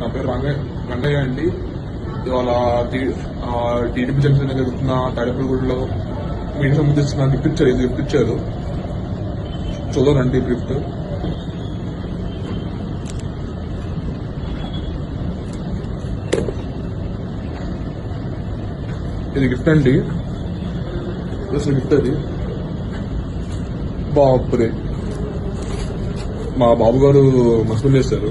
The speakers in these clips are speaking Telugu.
నా పేరు రంగయ్య రంగయ్య అండి. ఇవాళ టీడీపీ జంక్షన్ జరుగుతున్న తాడేపల్లిగూడలో మీకు సంబంధించిన గిఫ్ట్ ఇచ్చారు ఇది గిఫ్ట్ ఇచ్చారు చూడండి గిఫ్ట్ ఇది గిఫ్ట్ అండి. అసలు గిఫ్ట్ అది. బాపురే. మా బాబు గారు మస్పెండ్ చేస్తారు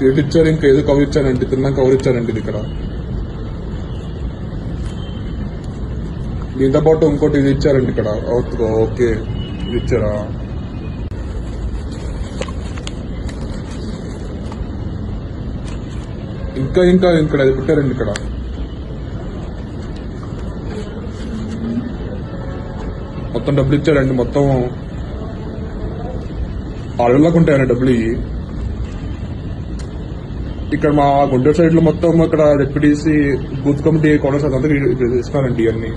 కొన్ని ఇచ్చారు ఇంకా ఏదో కవర్ ఇచ్చారండి. తిన్నాక కవర్ ఇచ్చారండి ఇది ఇక్కడ. దీంతో పాటు ఇంకోటి ఇది ఇచ్చారండి ఇక్కడ. అవుతుందో ఓకే. ఇది ఇచ్చారా? ఇంకా ఇంకా ఇక్కడ అది పెట్టారండి ఇక్కడ. మొత్తం డబ్బులు ఇచ్చారండి. మొత్తం ఆరు ఉంటాయండి డబ్బులు ఇవి. ఇక్కడ మా గుంటూరు సైడ్లో మొత్తం ఇక్కడ డిప్యూటీసీ బూత్ కమిటీ కాంగ్రెస్ అదంతా ఇస్తానండి ఇవన్నీ